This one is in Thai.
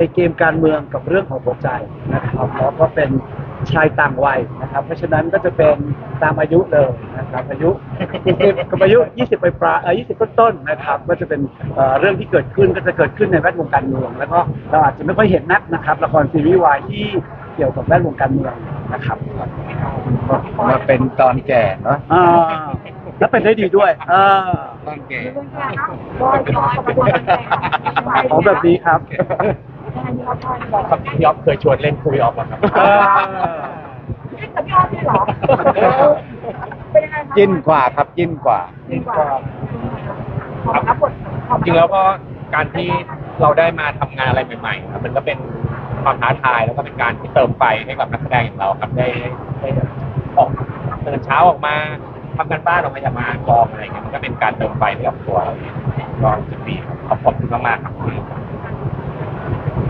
ในเกมการเมืองกับเรื่องของหัวใจนะครับแล้วก็เป็นชายต่างวัยนะครับ เพราะฉะนั้นก็จะเป็นตามอายุเลยนะครับอายุ20กับอายุ 20 ไปปลายเออ20 ต้นๆนะครับ ก็จะเป็นเอ่อเรื่องที่เกิดขึ้นก็จะเกิดขึ้นในแวดวงการเมือง แล้วก็เราอาจจะไม่ค่อยเห็นนักนะครับละครซีรีส์วายที่เกี่ยวกับแวดวงการเมืองนะครับมาเป็นตอนแก่เนาะอ่าแล้วเป็นได้ดีด้วยอ่าตอนแก่เป็นไงคะบอยบอยกับตัวแทนของแบบนี้ ครับพี่อ๊อฟเคยชวนเล่นคุยออฟอะครับอ่าเล่นกับพี่ออฟด้วยเหรอเป็นยังไงคะจิ้นกว่าครับจิ้นกว่าจริงกว่าของรับบทของจริงแล้วก็การที่เราได้มาทำงานอะไรใหม่ๆครับมันก็เป็นความท้าทายแล้วก็เป็นการที่เติมไฟให้กับนักแสดงอย่างเราครับได้ได้ได้ออกตื่นเช้าออกมาทำการบ้านออกมาจากมากองอะไรอย่างเงี้ยมันก็เป็นการเติมไฟให้กับตัวเราเองก็รู้สึกดีครับขอบคุณมากๆครับ